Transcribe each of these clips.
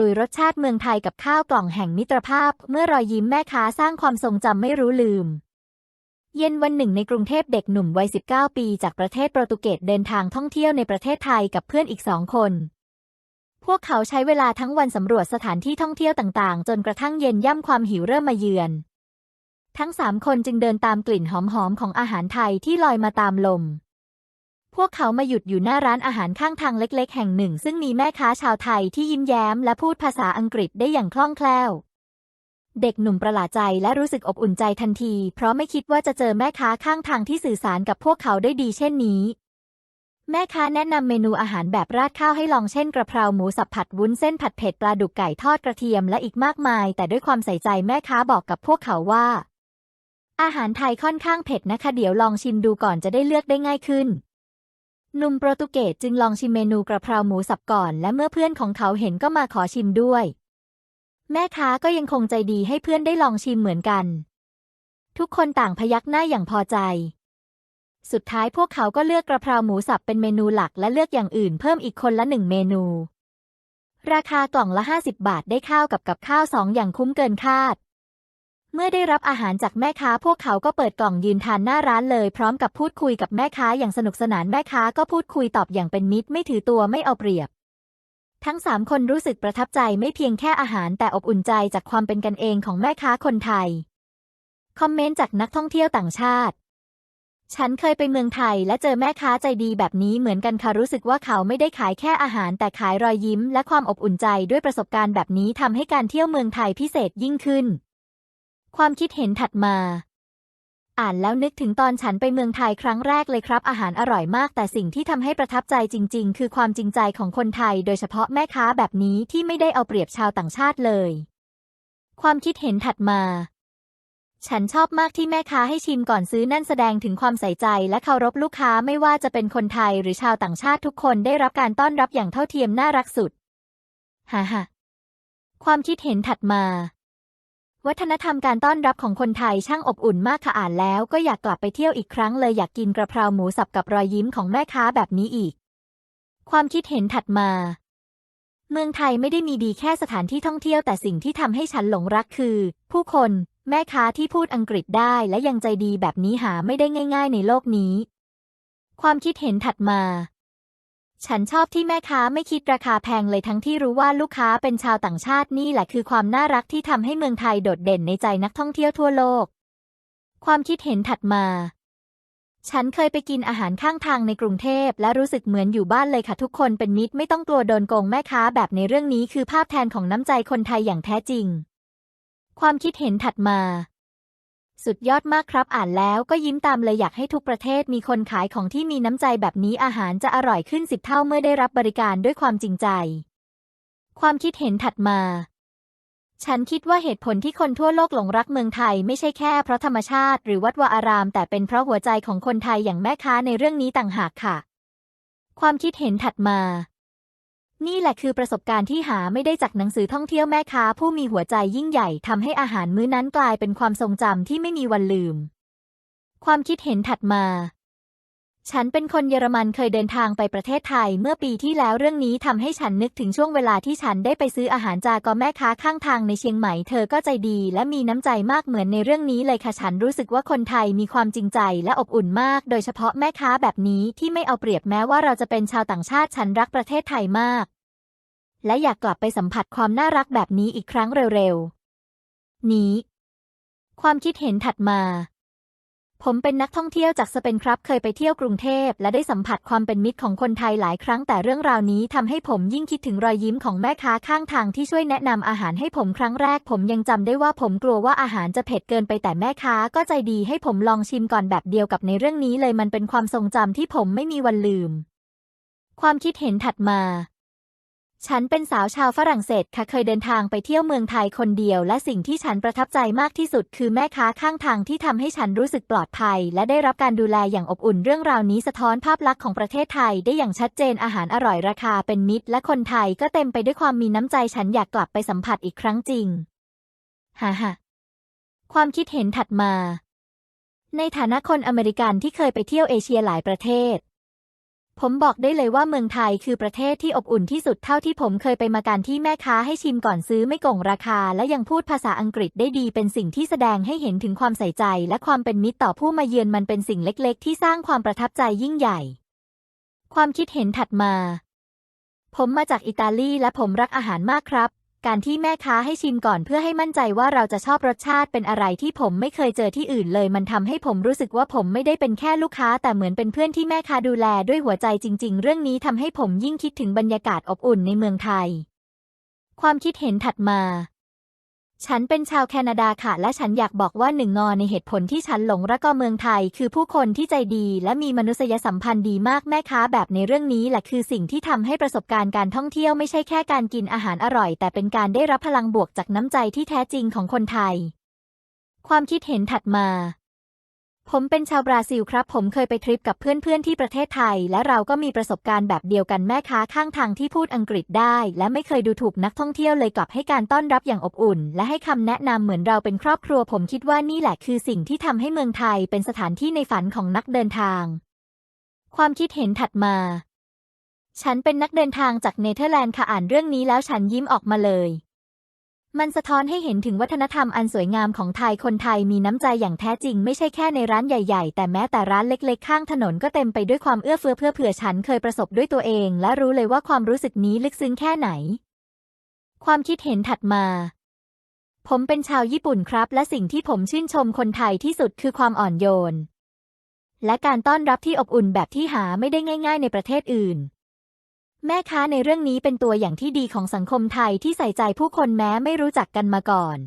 ลุยรสชาติเมืองไทยกับข้าวกล่องแห่งมิตรภาพ เมื่อรอยยิ้มแม่ค้าสร้างความทรงจำไม่รู้ลืม เย็นวันหนึ่งในกรุงเทพเด็กหนุ่มวัย 19 ปีจากประเทศโปรตุเกสเดินทางท่องเที่ยวในประเทศไทยกับเพื่อนอีกสองคน พวกเขาใช้เวลาทั้งวันสำรวจสถานที่ท่องเที่ยวต่างๆ จนกระทั่งเย็นย่ำความหิวเริ่มมาเยือน ทั้งสามคนจึงเดินตามกลิ่นหอมๆของอาหารไทยที่ลอยมาตามลม พวกเขามาหยุดอยู่หน้าร้านอาหารข้างทางเล็กๆ แห่งหนึ่ง ซึ่งมีแม่ค้าชาวไทยที่ยิ้มแย้มและพูดภาษาอังกฤษได้อย่างคล่องแคล่ว เด็กหนุ่มประหลาดใจและรู้สึกอบอุ่นใจทันที เพราะไม่คิดว่าจะเจอแม่ค้าข้างทางที่สื่อสารกับพวกเขาได้ดีเช่นนี้ แม่ค้าแนะนำเมนูอาหารแบบราดข้าวให้ลองเช่นกระเพราหมูสับผัดวุ้นเส้นผัดเผ็ดปลาดุกไก่ทอดกระเทียมและอีกมากมาย แต่ด้วยความใส่ใจแม่ค้าบอกกับพวกเขาว่า อาหารไทยค่อนข้างเผ็ดนะคะเดี๋ยวลองชิมดูก่อนจะได้เลือกได้ง่ายขึ้น หนุ่มโปรตุเกสจึงลองชิมเมนูกระเพราหมูสับก่อน และเมื่อเพื่อนของเขาเห็นก็มาขอชิมด้วย แม่ค้าก็ยังคงใจดีให้เพื่อนได้ลองชิมเหมือนกัน ทุกคนต่างพยักหน้าอย่างพอใจ สุดท้ายพวกเขาก็เลือกกระเพราหมูสับเป็นเมนูหลักและเลือกอย่างอื่นเพิ่มอีกคนละหนึ่งเมนู ราคากล่องละ 50 บาทได้ข้าวกับกับข้าวสองอย่างคุ้มเกินคาด เมื่อได้รับอาหารจากแม่ค้าพวกเขาก็เปิดกล่องยืนทานหน้าร้านเลยพร้อมกับพูดคุยกับแม่ค้าอย่างสนุกสนานแม่ค้าก็พูดคุยตอบอย่างเป็นมิตร ไม่ถือตัวไม่เอาเปรียบ ทั้งสามคนรู้สึกประทับใจไม่เพียงแค่อาหารแต่อบอุ่นใจจากความเป็นกันเองของแม่ค้าคนไทย คอมเมนต์จากนักท่องเที่ยวต่างชาติ ฉันเคยไปเมืองไทยและเจอแม่ค้าใจดีแบบนี้เหมือนกันค่ะรู้สึกว่าเขาไม่ได้ขายแค่อาหารแต่ขายรอยยิ้ม และความอบอุ่นใจด้วยประสบการณ์แบบนี้ทำให้การเที่ยวเมืองไทยพิเศษยิ่งขึ้น ความคิดเห็นถัดมา อ่านแล้วนึกถึงตอนฉันไปเมืองไทยครั้งแรกเลยครับ อาหารอร่อยมาก แต่สิ่งที่ทำให้ประทับใจจริง ๆ คือความจริงใจของคนไทย โดยเฉพาะแม่ค้าแบบนี้ที่ไม่ได้เอาเปรียบชาวต่างชาติเลย ความคิดเห็นถัดมา ฉันชอบมากที่แม่ค้าให้ชิมก่อนซื้อนั่นแสดงถึงความใส่ใจและเคารพลูกค้าไม่ว่าจะเป็นคนไทยหรือชาวต่างชาติทุกคนได้รับการต้อนรับอย่างเท่าเทียมน่ารักสุดฮ่าฮ่าความคิดเห็นถัดมา วัฒนธรรมการต้อนรับของคนไทยช่างอบอุ่นมากค่ะอ่านแล้ว ก็อยากกลับไปเที่ยวอีกครั้งเลยอยากกินกระเพราหมูสับกับรอยยิ้มของแม่ค้าแบบนี้อีก ความคิดเห็นถัดมา เมืองไทยไม่ได้มีดีแค่สถานที่ท่องเที่ยวแต่สิ่งที่ทำให้ฉันหลงรักคือ ผู้คน แม่ค้าที่พูดอังกฤษได้และยังใจดีแบบนี้หาไม่ได้ง่าย ๆ ในโลกนี้ ความคิดเห็นถัดมา ฉันชอบที่แม่ค้าไม่คิดราคาแพงเลยทั้งที่รู้ว่าลูกค้าเป็นชาวต่างชาตินี่แหละคือความน่ารักที่ทำให้เมืองไทยโดดเด่นในใจนักท่องเที่ยวทั่วโลก ความคิดเห็นถัดมา ฉันเคยไปกินอาหารข้างทางในกรุงเทพและรู้สึกเหมือนอยู่บ้านเลยค่ะทุกคนเป็นมิตรไม่ต้องกลัวโดนโกงแม่ค้าแบบในเรื่องนี้คือภาพแทนของน้ำใจคนไทยอย่างแท้จริง ความคิดเห็นถัดมา สุดยอดมากครับ อ่านแล้วก็ยิ้มตามเลยอยากให้ทุกประเทศมีคนขายของที่มีน้ำใจแบบนี้อาหารจะอร่อยขึ้นสิบเท่าเมื่อได้รับบริการด้วยความจริงใจ ความคิดเห็นถัดมา ฉันคิดว่าเหตุผลที่คนทั่วโลกหลงรักเมืองไทยไม่ใช่แค่เพราะธรรมชาติหรือวัดวาอาราม แต่เป็นเพราะหัวใจของคนไทยอย่างแม่ค้าในเรื่องนี้ต่างหากค่ะ ความคิดเห็นถัดมา นี่แหละคือประสบการณ์ที่หาไม่ได้จากหนังสือท่องเที่ยวแม่ค้าผู้มีหัวใจยิ่งใหญ่ทำให้อาหารมื้อนั้นกลายเป็นความทรงจำที่ไม่มีวันลืม ความคิดเห็นถัดมา ฉันเป็นคนเยอรมันเคยเดินทางไปประเทศไทยเมื่อปีที่แล้วเรื่องนี้ทำให้ฉันนึกถึงช่วงเวลาที่ฉันได้ไปซื้ออาหารจากอแม่ค้าข้างทางในเชียงใหม่ เธอก็ใจดีและมีน้ำใจมากเหมือนในเรื่องนี้เลยค่ะฉันรู้สึกว่าคนไทยมีความจริงใจและอบอุ่นมาก โดยเฉพาะแม่ค้าแบบนี้ที่ไม่เอาเปรียบแม้ว่าเราจะเป็นชาวต่างชาติฉันรักประเทศไทยมาก และอยากกลับไปสัมผัสความน่ารักแบบนี้อีกครั้งเร็วๆนี้ ความคิดเห็นถัดมา ผมเป็นนักท่องเที่ยวจากสเปนครับ เคยไปเที่ยวกรุงเทพ และได้สัมผัสความเป็นมิตรของคนไทยหลายครั้งแต่เรื่องราวนี้ทำให้ผมยิ่งคิดถึงรอยยิ้มของแม่ค้าข้างทางที่ช่วยแนะนำอาหารให้ผมครั้งแรก ผมยังจำได้ว่าผมกลัวว่าอาหารจะเผ็ดเกินไปแต่แม่ค้าก็ใจดีให้ผมลองชิมก่อนแบบเดียวกับในเรื่องนี้เลยมันเป็นความทรงจำที่ผมไม่มีวันลืม ความคิดเห็นถัดมา ฉันเป็นสาวชาวฝรั่งเศสค่ะเคยเดินทางไปเที่ยวเมืองไทยคนเดียว และสิ่งที่ฉันประทับใจมากที่สุด คือแม่ค้าข้างทางที่ทำให้ฉันรู้สึกปลอดภัย และได้รับการดูแลอย่างอบอุ่นเรื่องราวนี้สะท้อนภาพลักษณ์ของประเทศไทย ได้อย่างชัดเจนอาหารอร่อยราคาเป็นมิตร และคนไทยก็เต็มไปด้วยความมีน้ำใจฉันอยากกลับไปสัมผัสอีกครั้งจริงฮ่าฮ่าความคิดเห็นถัดมา ในฐานะคนอเมริกันที่เคยไปเที่ยวเอเชียหลายประเทศ ผมบอกได้เลยว่าเมืองไทยคือประเทศที่อบอุ่นที่สุดเท่าที่ผมเคยไปมาการที่แม่ค้าให้ชิมก่อนซื้อไม่โกงราคา และยังพูดภาษาอังกฤษได้ดีเป็นสิ่งที่แสดงให้เห็นถึงความใส่ใจ และความเป็นมิตรต่อผู้มาเยือนมันเป็นสิ่งเล็กๆ ที่สร้างความประทับใจยิ่งใหญ่ ความคิดเห็นถัดมา ผมมาจากอิตาลีและผมรักอาหารมากครับ การที่แม่ค้าให้ชิมก่อนเพื่อให้มั่นใจว่าเราจะชอบรสชาติเป็นอะไรที่ผมไม่เคยเจอที่อื่นเลย มันทำให้ผมรู้สึกว่าผมไม่ได้เป็นแค่ลูกค้า แต่เหมือนเป็นเพื่อนที่แม่ค้าดูแลด้วยหัวใจจริง ๆ เรื่องนี้ทำให้ผมยิ่งคิดถึงบรรยากาศอบอุ่นในเมืองไทย ความคิดเห็นถัดมา ฉันเป็นชาวแคนาดาค่ะ และฉันอยากบอกว่าหนึ่งงอในเหตุผลที่ฉันหลงรักก็เมืองไทย คือผู้คนที่ใจดี และมีมนุษยสัมพันธ์ดีมากแม่ค้าแบบในเรื่องนี้แหละคือสิ่งที่ทำให้ประสบการณ์การท่องเที่ยวไม่ใช่แค่การกินอาหารอร่อย แต่เป็นการได้รับพลังบวกจากน้ำใจที่แท้จริงของคนไทย ความคิดเห็นถัดมา ผมเป็นชาวบราซิลครับ ผมเคยไปทริปกับเพื่อนๆที่ประเทศไทย และเราก็มีประสบการณ์แบบเดียวกันแม่ค้าข้างทางที่พูดอังกฤษได้ และไม่เคยดูถูกนักท่องเที่ยวเลยกลับให้การต้อนรับอย่างอบอุ่น และให้คำแนะนำเหมือนเราเป็นครอบครัว ผมคิดว่านี่แหละคือสิ่งที่ทำให้เมืองไทยเป็นสถานที่ในฝันของนักเดินทาง ความคิดเห็นถัดมา ฉันเป็นนักเดินทางจากเนเธอร์แลนด์ค่ะอ่านเรื่องนี้แล้วฉันยิ้มออกมาเลย มันสะท้อนให้เห็นถึงวัฒนธรรมอันสวยงามของไทย คนไทยมีน้ำใจอย่างแท้จริง ไม่ใช่แค่ในร้านใหญ่ๆ แต่แม้แต่ร้านเล็กๆ ข้างถนนก็เต็มไปด้วยความเอื้อเฟื้อเพื่อเผื่อฉันเคยประสบด้วยตัวเอง และรู้เลยว่าความรู้สึกนี้ลึกซึ้งแค่ไหน ความคิดเห็นถัดมา ผมเป็นชาวญี่ปุ่นครับ และสิ่งที่ผมชื่นชมคนไทยที่สุดคือความอ่อนโยน และการต้อนรับที่อบอุ่นแบบที่หาไม่ได้ง่าย ๆ ในประเทศอื่น แม่ค้าในเรื่องนี้เป็นตัวอย่างที่ดีของสังคมไทยที่ใส่ใจผู้คนแม้ไม่รู้จักกันมาก่อน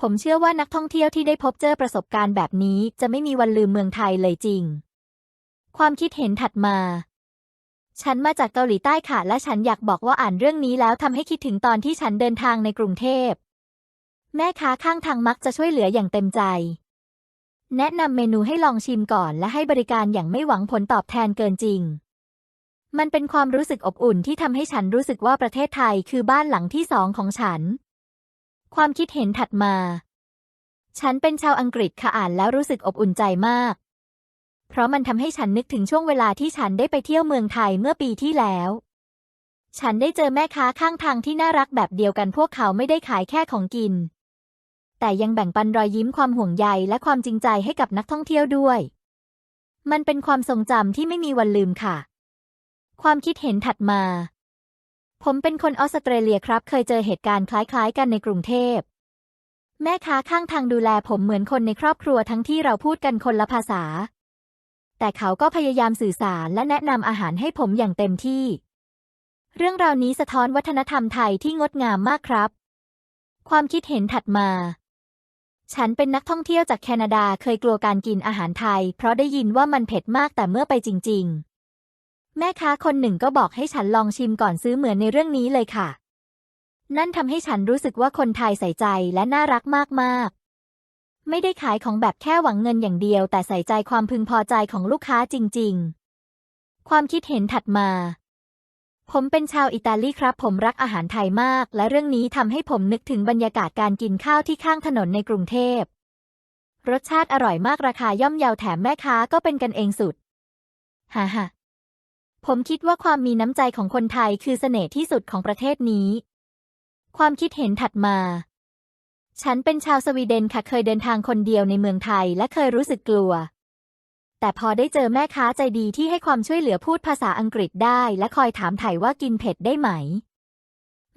ผมเชื่อว่านักท่องเที่ยวที่ได้พบเจอประสบการณ์แบบนี้จะไม่มีวันลืมเมืองไทยเลยจริง ความคิดเห็นถัดมา ฉันมาจากเกาหลีใต้ค่ะ และฉันอยากบอกว่าอ่านเรื่องนี้แล้วทำให้คิดถึงตอนที่ฉันเดินทางในกรุงเทพ แม่ค้าข้างทางมักจะช่วยเหลืออย่างเต็มใจ แนะนำเมนูให้ลองชิมก่อนและให้บริการอย่างไม่หวังผลตอบแทนเกินจริง มันเป็นความรู้สึกอบอุ่นที่ทำให้ฉันรู้สึกว่าประเทศไทยคือบ้านหลังที่สองของฉัน ความคิดเห็นถัดมา ฉันเป็นชาวอังกฤษค่ะอ่านแล้วรู้สึกอบอุ่นใจมาก เพราะมันทำให้ฉันนึกถึงช่วงเวลาที่ฉันได้ไปเที่ยวเมืองไทยเมื่อปีที่แล้ว ฉันได้เจอแม่ค้าข้างทางที่น่ารักแบบเดียวกันพวกเขาไม่ได้ขายแค่ของกิน แต่ยังแบ่งปันรอยยิ้มความห่วงใยและความจริงใจให้กับนักท่องเที่ยวด้วย มันเป็นความทรงจำที่ไม่มีวันลืมค่ะ ความคิดเห็นถัดมา ผมเป็นคนออสเตรเลียครับ เคยเจอเหตุการณ์คล้ายๆ กันในกรุงเทพ แม่ค้าข้างทางดูแลผมเหมือนคนในครอบครัวทั้งที่เราพูดกันคนละภาษา แต่เขาก็พยายามสื่อสารและแนะนำอาหารให้ผมอย่างเต็มที่ เรื่องราวนี้สะท้อนวัฒนธรรมไทยที่งดงามมากครับ ความคิดเห็นถัดมา ฉันเป็นนักท่องเที่ยวจากแคนาดาเคยกลัวการกินอาหารไทย เพราะได้ยินว่ามันเผ็ดมากแต่เมื่อไปจริง ๆ แม่ค้าคนหนึ่งก็บอกให้ฉันลองชิมก่อนซื้อเหมือนในเรื่องนี้เลยค่ะ นั่นทำให้ฉันรู้สึกว่าคนไทยใส่ใจและน่ารักมากๆ ไม่ได้ขายของแบบแค่หวังเงินอย่างเดียว แต่ใส่ใจความพึงพอใจของลูกค้าจริง ๆ ความคิดเห็นถัดมา ผมเป็นชาวอิตาลีครับ ผมรักอาหารไทยมาก และเรื่องนี้ทำให้ผมนึกถึงบรรยากาศการกินข้าวที่ข้างถนนในกรุงเทพ รสชาติอร่อยมากราคาย่อมเยาแถมแม่ค้าก็เป็นกันเองสุด ฮ่าฮ่า ผมคิดว่าความมีน้ำใจของคนไทยคือเสน่ห์ที่สุดของประเทศนี้ ความคิดเห็นถัดมา ฉันเป็นชาวสวีเดนค่ะเคยเดินทางคนเดียวในเมืองไทยและเคยรู้สึกกลัว แต่พอได้เจอแม่ค้าใจดีที่ให้ความช่วยเหลือพูดภาษาอังกฤษได้และคอยถามไถ่ว่ากินเผ็ดได้ไหม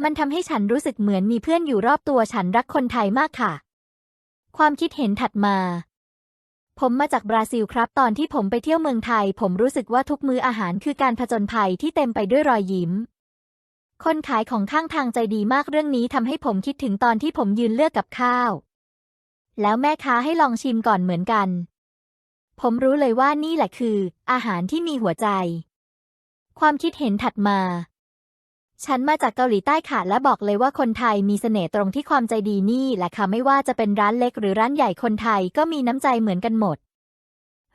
มันทำให้ฉันรู้สึกเหมือนมีเพื่อนอยู่รอบตัวฉันรักคนไทยมากค่ะ ความคิดเห็นถัดมา ผมมาจากบราซิลครับ ตอนที่ผมไปเที่ยวเมืองไทย ผมรู้สึกว่าทุกมื้ออาหารคือการผจญภัยที่เต็มไปด้วยรอยยิ้ม คนขายของข้างทางใจดีมากเรื่องนี้ทำให้ผมคิดถึงตอนที่ผมยืนเลือกกับข้าว แล้วแม่ค้าให้ลองชิมก่อนเหมือนกัน ผมรู้เลยว่านี่แหละคือ อาหารที่มีหัวใจ ความคิดเห็นถัดมา ฉันมาจากเกาหลีใต้ค่ะและบอกเลยว่าคนไทยมีเสน่ห์ตรงที่ความใจดีนี่แหละค่ะไม่ว่าจะเป็นร้านเล็กหรือร้านใหญ่คนไทยก็มีน้ำใจเหมือนกันหมด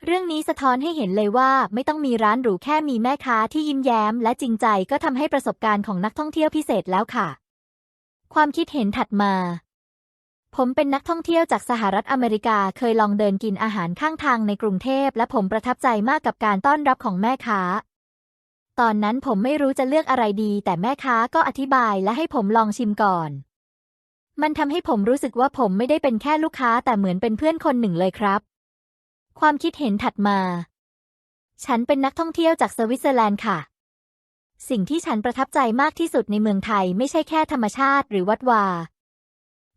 เรื่องนี้สะท้อนให้เห็นเลยว่าไม่ต้องมีร้านหรูแค่มีแม่ค้าที่ยิ้มแย้ม และจริงใจก็ทำให้ประสบการณ์ของนักท่องเที่ยวพิเศษแล้วค่ะ ความคิดเห็นถัดมาผมเป็นนักท่องเที่ยวจากสหรัฐอเมริกาเคยลองเดินกินอาหารข้างทางในกรุงเทพ และผมประทับใจมากกับการต้อนรับของแม่ค้า ตอนนั้นผมไม่รู้จะเลือกอะไรดี แต่แม่ค้าก็อธิบายและให้ผมลองชิมก่อน มันทำให้ผมรู้สึกว่าผมไม่ได้เป็นแค่ลูกค้าแต่เหมือนเป็นเพื่อนคนหนึ่งเลยครับ ความคิดเห็นถัดมา ฉันเป็นนักท่องเที่ยวจากสวิตเซอร์แลนด์ค่ะ สิ่งที่ฉันประทับใจมากที่สุดในเมืองไทยไม่ใช่แค่ธรรมชาติหรือวัดวา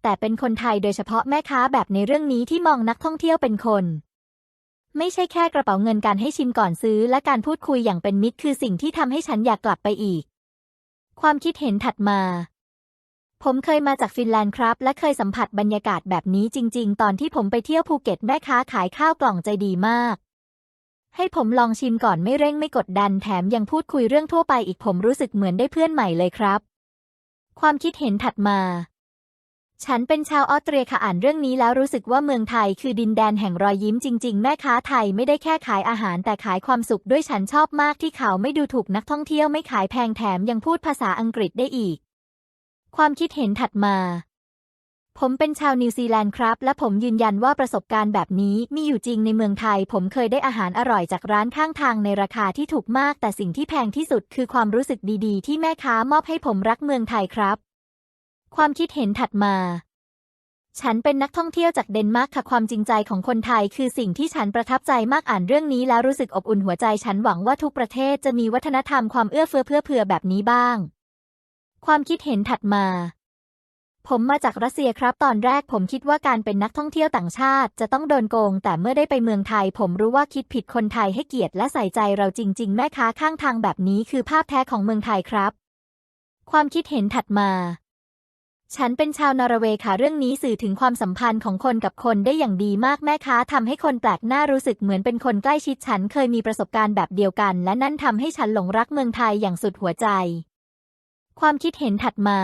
แต่เป็นคนไทยโดยเฉพาะแม่ค้าแบบในเรื่องนี้ที่มองนักท่องเที่ยวเป็นคน ไม่ใช่แค่กระเป๋าเงินการให้ชิมก่อนซื้อ และการพูดคุยอย่างเป็นมิตรคือสิ่งที่ทำให้ฉันอยากกลับไปอีก ความคิดเห็นถัดมา ผมเคยมาจากฟินแลนด์ครับ และเคยสัมผัสบรรยากาศแบบนี้จริง ๆ ตอนที่ผมไปเที่ยวภูเก็ตแม่ค้าขายข้าวกล่องใจดีมาก ให้ผมลองชิมก่อนไม่เร่งไม่กดดันแถมยังพูดคุยเรื่องทั่วไปอีกผมรู้สึกเหมือนได้เพื่อนใหม่เลยครับ ความคิดเห็นถัดมา ฉันเป็นชาวออสเตรียค่ะอ่านเรื่องนี้แล้วรู้สึกว่าเมืองไทยคือดินแดนแห่งรอยยิ้มจริง ๆ แม่ค้าไทยไม่ได้แค่ขายอาหารแต่ขายความสุขด้วยฉันชอบมากที่เขาไม่ดูถูกนักท่องเที่ยวไม่ขายแพงแถมยังพูดภาษาอังกฤษได้อีก ความคิดเห็นถัดมา ผมเป็นชาวนิวซีแลนด์ครับ และผมยืนยันว่าประสบการณ์แบบนี้มีอยู่จริงในเมืองไทย ผมเคยได้อาหารอร่อยจากร้านข้างทางในราคาที่ถูกมาก แต่สิ่งที่แพงที่สุดคือความรู้สึกดีๆ ที่แม่ค้ามอบให้ผมรักเมืองไทยครับ ความคิดเห็นถัดมา ฉันเป็นนักท่องเที่ยวจากเดนมาร์กค่ะความจริงใจของคนไทย คือสิ่งที่ฉันประทับใจมากอ่านเรื่องนี้ แล้วรู้สึกอบอุ่นหัวใจฉันหวังว่าทุกประเทศจะมีวัฒนธรรมความเอื้อเฟื้อเพื่อเผื่อแบบนี้บ้าง ความคิดเห็นถัดมาผมมาจากรัสเซียครับ ตอนแรกผมคิดว่าการเป็นนักท่องเที่ยวต่างชาติจะต้องโดนโกง แต่เมื่อได้ไปเมืองไทย ผมรู้ว่าคิดผิดคนไทยให้เกียรติและใส่ใจเราจริง ๆ แม่ค้าข้างทางแบบนี้คือภาพแท้ของเมืองไทยครับ ความคิดเห็นถัดมา ฉันเป็นชาวนอร์เวย์ค่ะเรื่องนี้สื่อถึงความสัมพันธ์ของคนกับคนได้อย่างดีมากแม่ค้าทำให้คนแปลกหน้ารู้สึกเหมือนเป็นคนใกล้ชิดฉันเคยมีประสบการณ์แบบเดียวกัน และนั่นทำให้ฉันหลงรักเมืองไทยอย่างสุดหัวใจ ความคิดเห็นถัดมา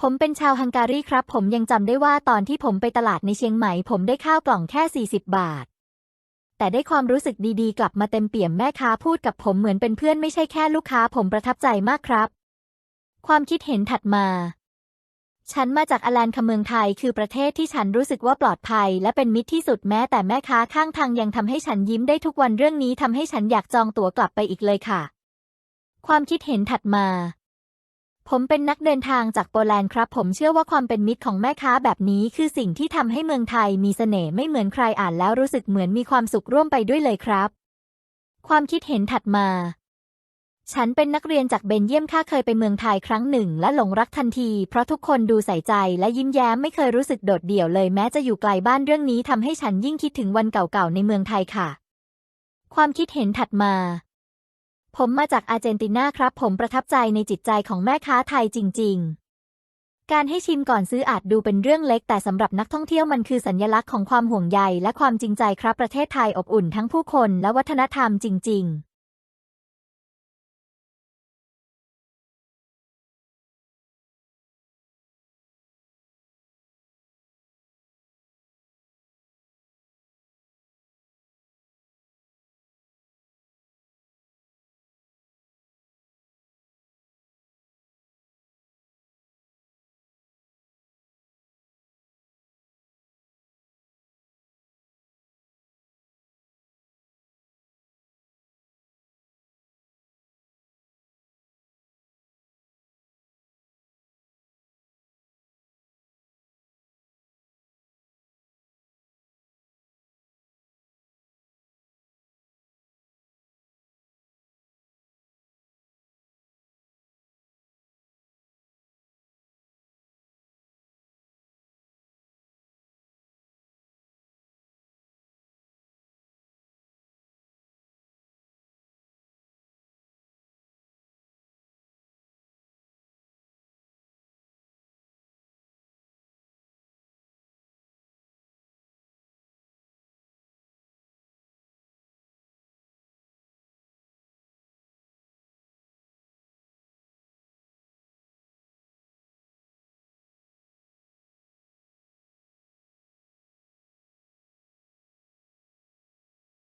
ผมเป็นชาวฮังการีครับ ผมยังจำได้ว่าตอนที่ผมไปตลาดในเชียงใหม่ ผมได้ข้าวกล่องแค่ 40 บาท แต่ได้ความรู้สึกดีๆ กลับมาเต็มเปี่ยมแม่ค้าพูดกับผมเหมือนเป็นเพื่อนไม่ใช่แค่ลูกค้า ผมประทับใจมากครับ ความคิดเห็นถัดมา ฉันมาจากอแลนด์คเมืองไทยคือประเทศที่ฉันรู้สึกว่าปลอดภัย และเป็นมิตรที่สุดแม้แต่แม่ค้าข้างทางยังทำให้ฉันยิ้มได้ทุกวันเรื่องนี้ทำให้ฉันอยากจองตั๋วกลับไปอีกเลยค่ะ ความคิดเห็นถัดมา ผมเป็นนักเดินทางจากโปแลนด์ครับ ผมเชื่อว่าความเป็นมิตรของแม่ค้าแบบนี้ คือสิ่งที่ทำให้เมืองไทยมีเสน่ห์ไม่เหมือนใครอ่านแล้วรู้สึกเหมือนมีความสุขร่วมไปด้วยเลยครับ ความคิดเห็นถัดมา ฉันเป็นนักเรียนจากเบนเยียมข้าเคยไปเมืองไทยครั้งหนึ่ง และหลงรักทันที เพราะทุกคนดูใส่ใจและยิ้มแย้มไม่เคยรู้สึกโดดเดี่ยวเลยแม้จะอยู่ไกลบ้านเรื่องนี้ทำให้ฉันยิ่งคิดถึงวันเก่าๆในเมืองไทยค่ะ ความคิดเห็นถัดมา ผมมาจากอาร์เจนตินาครับ ผมประทับใจในจิตใจของแม่ค้าไทยจริง ๆ การให้ชิมก่อนซื้ออาจดูเป็นเรื่องเล็ก แต่สำหรับนักท่องเที่ยวมันคือสัญลักษณ์ของความห่วงใยและความจริงใจครับประเทศไทยอบอุ่นทั้งผู้คนและวัฒนธรรมจริง ๆ